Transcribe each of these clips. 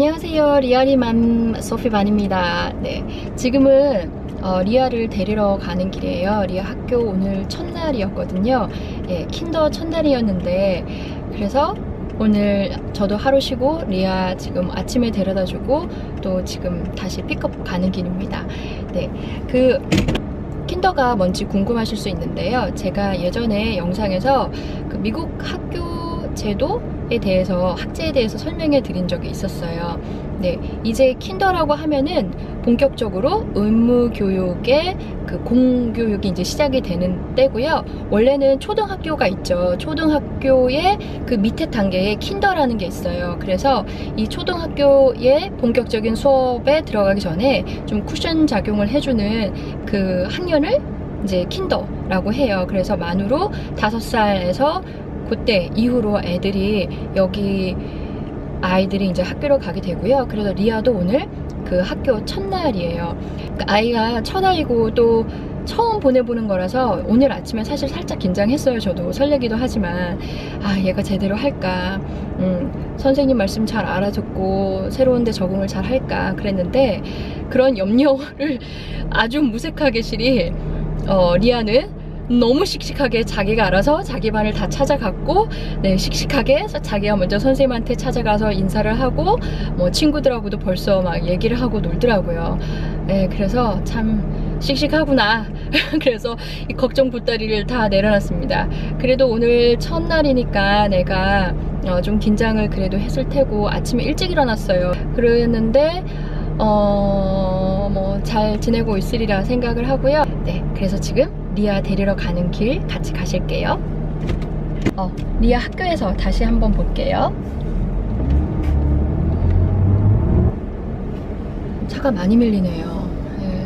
안녕하세요. 리아리맘 소피반입니다. 네, 지금은 어, 리아를 데리러 가는 길이에요. 리아 학교 오늘 첫날이었거든요. 예, 킨더 첫날이었는데 그래서 오늘 저도 하루 쉬고 리아 지금 아침에 데려다 주고 또 지금 다시 픽업 가는 길입니다. 네, 그 킨더가 뭔지 궁금하실 수 있는데요. 제가 예전에 영상에서 그 미국 학교 제도 에 대해서 학제에 대해서 설명해 드린 적이 있었어요. 네, 이제 킨더라고 하면은 본격적으로 의무 교육의 그 공교육이 이제 시작이 되는 때고요. 원래는 초등학교가 있죠. 초등학교의 그 밑에 단계에 킨더라는 게 있어요. 그래서 이 초등학교의 본격적인 수업에 들어가기 전에 좀 쿠션 작용을 해주는 그 학년을 이제 킨더라고 해요. 그래서 만으로 다섯 살에서 그때 이후로 애들이 여기 아이들이 이제 학교로 가게 되고요. 그래서 리아도 오늘 그 학교 첫날이에요. 그 아이가 첫아이고 또 처음 보내보는 거라서 오늘 아침에 사실 살짝 긴장했어요. 저도 설레기도 하지만 아 얘가 제대로 할까 음, 선생님 말씀 잘 알아듣고 새로운데 적응을 잘 할까 그랬는데 그런 염려를 아주 무색하게 실이 어, 리아는 너무 씩씩하게 자기가 알아서 자기 반을 다 찾아갔고 네 씩씩하게 자기가 먼저 선생님한테 찾아가서 인사를 하고 뭐 친구들하고도 벌써 막 얘기를 하고 놀더라고요. 네 그래서 참 씩씩하구나. 그래서 이 걱정 보따리를 다 내려놨습니다. 그래도 오늘 첫날이니까 내가 어, 좀 긴장을 그래도 했을 테고 아침에 일찍 일어났어요. 그랬는데 어, 뭐 잘 지내고 있으리라 생각을 하고요. 네, 그래서 지금 리아 데리러 가는 길 같이 가실게요. 어, 리아 학교에서 다시 한번 볼게요. 차가 많이 밀리네요. 예.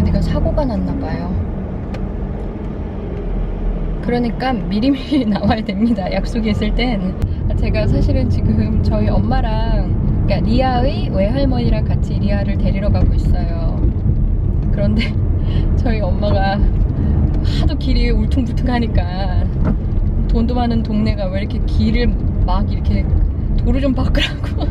어디가 사고가 났나 봐요. 그러니까 미리미리 나와야 됩니다. 약속이 있을 땐. 제가 사실은 지금 저희 엄마랑, 그러니까 리아의 외할머니랑 같이 리아를 데리러 가고 있어요. 그런데 저희 엄마가 하도 길이 울퉁불퉁하니까 돈도 많은 동네가 왜 이렇게 길을 막 이렇게 도로 좀 바꾸라고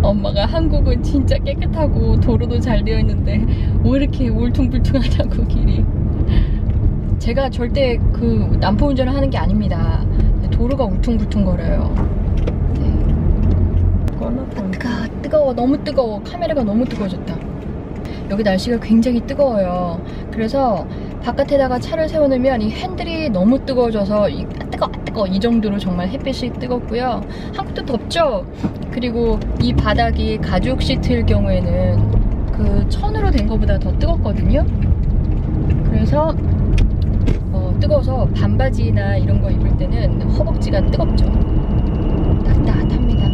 엄마가 한국은 진짜 깨끗하고 도로도 잘 되어 있는데 왜 이렇게 울퉁불퉁하냐고 길이. 제가 절대 그 남포 운전을 하는 게 아닙니다. 도로가 울퉁불퉁거려요. 네. 뜨거, 뜨거워. 너무 뜨거워. 카메라가 너무 뜨거워졌다 여기 날씨가 굉장히 뜨거워요. 그래서 바깥에다가 차를 세워놓으면 이 핸들이 너무 뜨거워져서 이 뜨거 뜨거 이 정도로 정말 햇빛이 뜨겁고요. 한국도 덥죠. 그리고 이 바닥이 가죽 시트일 경우에는 그 천으로 된 것보다 더 뜨겁거든요. 그래서 어, 뜨거워서 반바지나 이런 거 입을 때는 허벅지가 뜨겁죠. 따뜻합니다.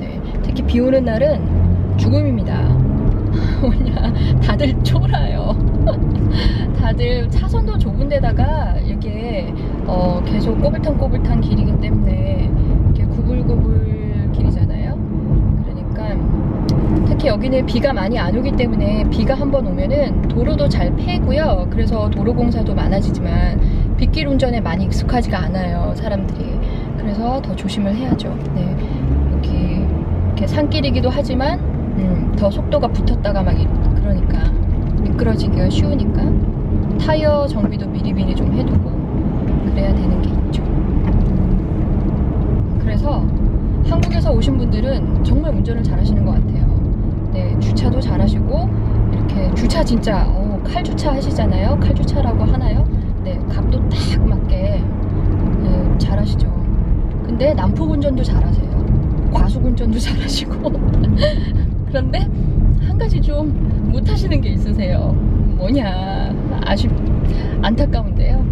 네, 특히 비 오는 날은 죽음입니다. 뭐냐. 다들 쫄아요. 다들 차선도 좁은 데다가 이게 어, 계속 꼬불탕꼬불탕 길이기 때문에 이렇게 구불구불 길이잖아요. 그러니까 특히 여기는 비가 많이 안 오기 때문에 비가 한번 오면은 도로도 잘 패고요. 그래서 도로공사도 많아지지만 빗길 운전에 많이 익숙하지가 않아요 사람들이. 그래서 더 조심을 해야죠. 네, 이렇게, 이렇게 산길이기도 하지만 음, 더 속도가 붙었다가 막 그러니까 미끄러지기가 쉬우니까 타이어 정비도 미리미리 좀 해두고 그래야 되는 게 있죠. 그래서 한국에서 오신 분들은 정말 운전을 잘 하시는 것 같아요. 네, 주차도 잘 하시고 이렇게 주차 진짜 어, 칼주차 하시잖아요. 칼주차라고 하나요? 네, 각도 딱 맞게 네, 잘 하시죠. 근데 난폭 운전도 잘 하세요. 과속 운전도 잘 하시고 그런데 한 가지 좀 못하시는 게 있으세요. 뭐냐 아쉽 안타까운데요.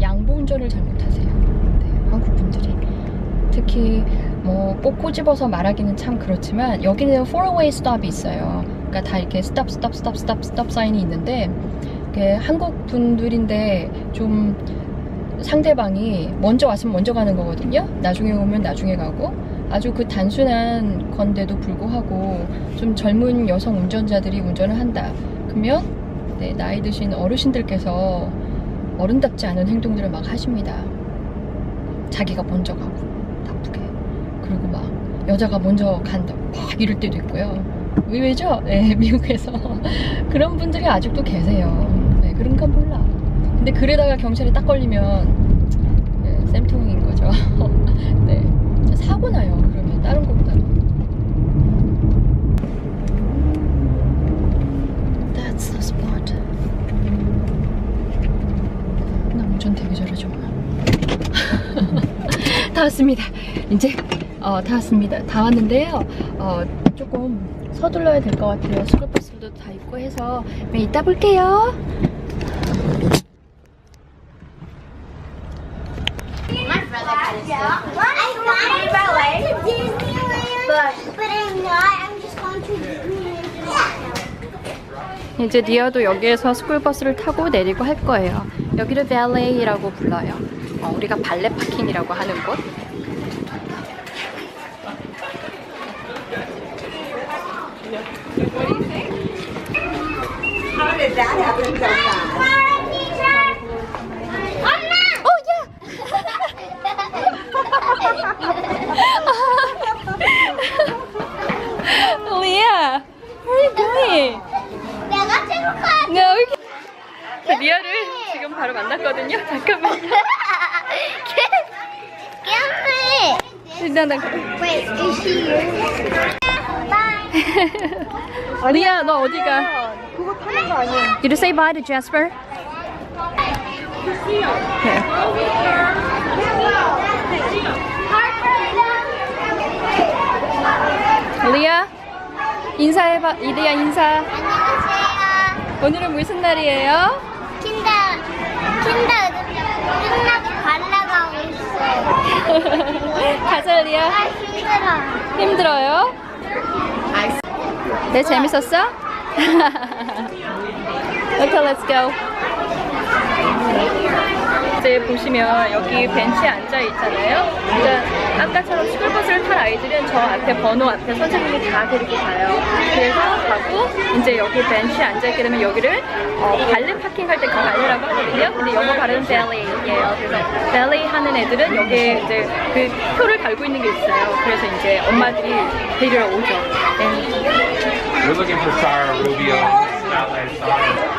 양보 운전을 잘 못하세요. 네, 한국 분들이 특히 뭐꼭 꼬집어서 말하기는 참 그렇지만 여기는 four-way stop이 있어요. 그러니까 다 이렇게 stop, stop, stop, stop, stop 사인이 있는데 한국 분들인데 좀 상대방이 먼저 왔으면 먼저 가는 거거든요. 나중에 오면 나중에 가고 아주 그 단순한 건데도 불구하고 좀 젊은 여성 운전자들이 운전을 한다. 그러면 네, 나이 드신 어르신들께서 어른답지 않은 행동들을 막 하십니다. 자기가 먼저 가고 바쁘게 그리고 막 여자가 먼저 간다 막 이럴 때도 있고요 의외죠? 네 미국에서 그런 분들이 아직도 계세요 네 그런가 몰라 근데 그러다가 경찰에 딱 걸리면 네, 쌤통인 거죠 네 사고 나요 그러면 다른 것보다 That's the spot 나 운전 되게 잘하죠 다 왔습니다. 이제 어, 다 왔습니다. 다 왔는데요. 어, 조금 서둘러야 될 것 같아요. 스쿨버스도 다 있고 해서 네, 이따 볼게요. 이제 니아도 여기에서 스쿨버스를 타고 내리고 할 거예요. 여기를 밸레이라고 불러요. 어, 우리가 발레 파킹이라고 하는 곳. How did that happen so fast? Oh yeah. Leah, where are you going? 내가 찍을 거야. No. 그 리아를 지금 바로 만났거든요. 잠깐만. 깨물. 일단 나 Wait, is she yours? Bye. 리아 너 어디 가? 그거 타는 거 아니야? Did you say bye to Jasper? 네. 리아 인사해봐. 리아 인사. 안녕하세요. 오늘은 무슨 날이에요? 킨더 킨더 끝나고 발라가고 있어요. 가자 리아. 아 힘들어. 힘들어요? 네 재밌었어? Okay, let's go. 이제 보시면 여기 벤치에 앉아 있잖아요. 아까처럼 스쿨버스를 탈 아이들은 저 앞에 번호 앞에 선생님이 다 데리고 가요. 그래서 가고 이제 여기 벤치에 앉아 있게 되면 여기를 어, 발레 파킹 할 때 그 발레라고 하거든요. 근데 영어 발음은 벨리예요. 그래서 벨리 하는 애들은 여기에 이제 그 표를 달고 있는 게 있어요. 그래서 이제 엄마들이 데리러 오죠. 네. We're looking for Sarah Rubio, Ballet Sarah.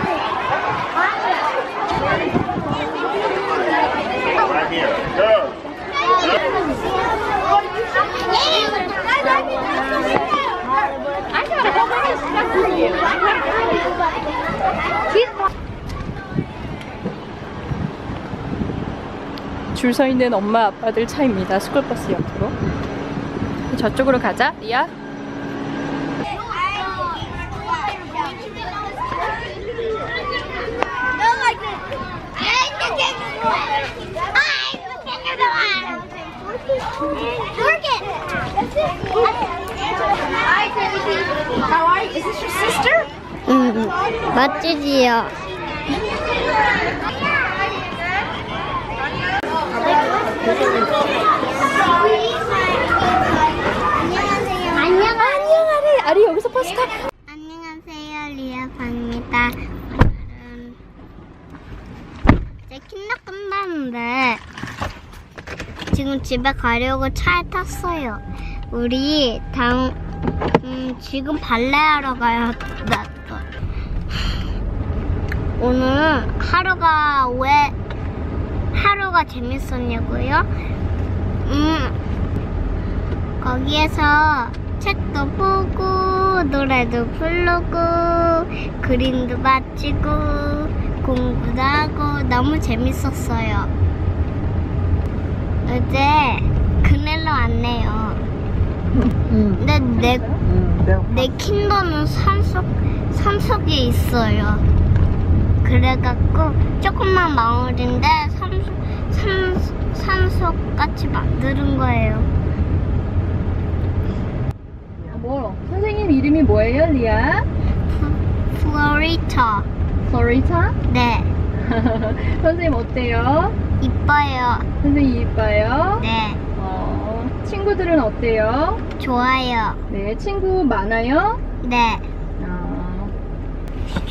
줄 서 있는 엄마 아빠들 차입니다. 스쿨버스 옆으로. 저쪽으로 가자, 리아. How are you? Is this 멋지지요. 안녕하세요. 아리, 여기서 버스 타. 안녕하세요, 리아방입니다. 오늘은 이제 킨더 끝났는데 지금 집에 가려고 차에 탔어요. 우리 다음 음, 지금 발레하러 가야 나 오늘 하루가 왜 하루가 재밌었냐고요? 음 거기에서 책도 보고 노래도 부르고 그림도 맞히고 공부도 하고 너무 재밌었어요. 어제 그늘로 왔네요. 근데 내, 응, 내가 내 킨더는 산속, 산속에 있어요. 그래갖고 조그만 마을인데 산속, 산, 산속 같이 만드는 거예요. 뭐? 선생님 이름이 뭐예요, 리아? 프- 플로리타. 플로리타? 네. 선생님 어때요? 이뻐요. 선생님 이뻐요? 네. 어, 친구들은 어때요? 좋아요. 네, 친구 많아요? 네. 어, 그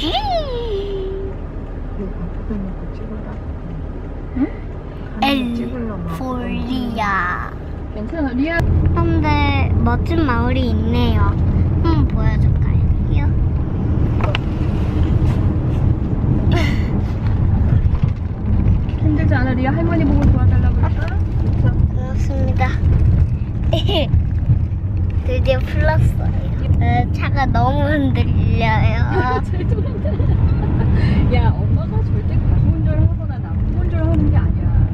찍어라. 엘포리아. 괜찮아. 리아. 근데 멋진 마을이 있네요. 한번 보여줄까요? 힘들지 않아? 리아 할머니 보고 도와달라고 그럴까? 고맙습니다. 드디어 풀렸어요. 어, 차가 너무 흔들려요. 야, 엄마가 절대 가수 운전하거나 나무 운전하는 게 아니야.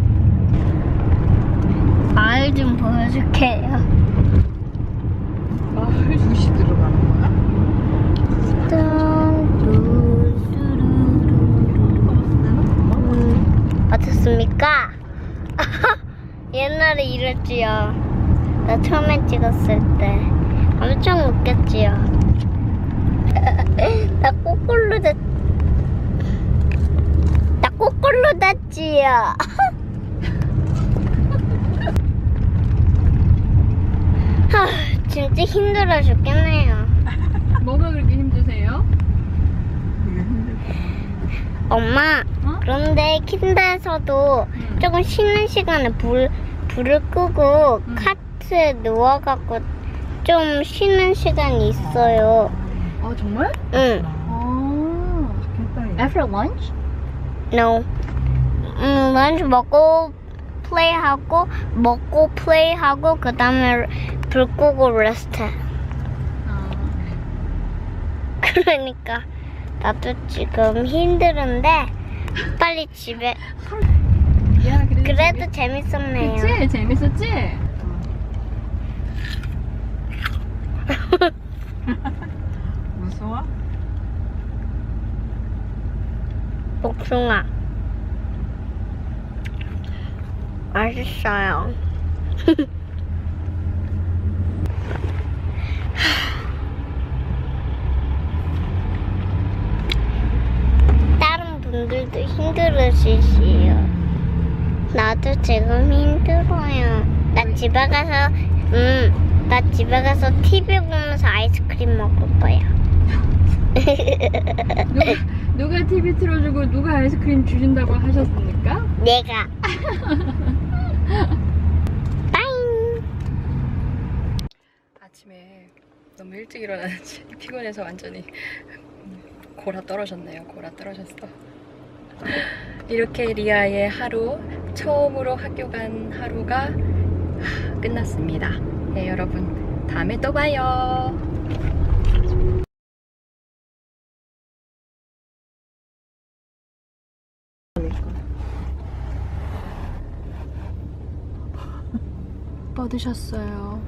마을 좀 보여줄게요. 마을 무시 들어가는 거야? 음, 어떻습니까? 옛날에 이랬지요. 나 처음에 찍었을 때 엄청 웃겼지요. 나 꼬꼬로 됐. 나 꼬꼬로 됐지요. 하, 진짜 힘들어 죽겠네요. 뭐가 그렇게 힘드세요? 엄마, 어? 그런데 킨더에서도 응. 조금 쉬는 시간에 불, 불을 끄고 응. 카트에 누워갖고 좀 쉬는 시간이 있어요. 아, 정말? 응. 아. 좋겠다. After lunch? No. 음, 런치 먹고 플레이하고 먹고 플레이하고 그 다음에 불 끄고 레스트. 아. 그러니까 나도 지금 힘들은데 빨리 집에. 야, 그래도, 그래도 재밌었네요. 재밌... 그치? 재밌었지? 무서워? 복숭아. 맛있어요. 다른 분들도 힘들으시지요. 나도 지금 힘들어요. 나 집에 가서, 음, 나 집에 가서 TV 보면서 아이스크림 먹을 거야. 누가, 누가 TV 틀어주고 누가 아이스크림 주신다고 하셨습니까? 내가. 아침에 너무 일찍 일어나지 피곤해서 완전히 골아 떨어졌네요. 골아 떨어졌어. 이렇게 리아의 하루 처음으로 학교 간 하루가 끝났습니다. 네 여러분 다음에 또 봐요. 뻗으셨어요.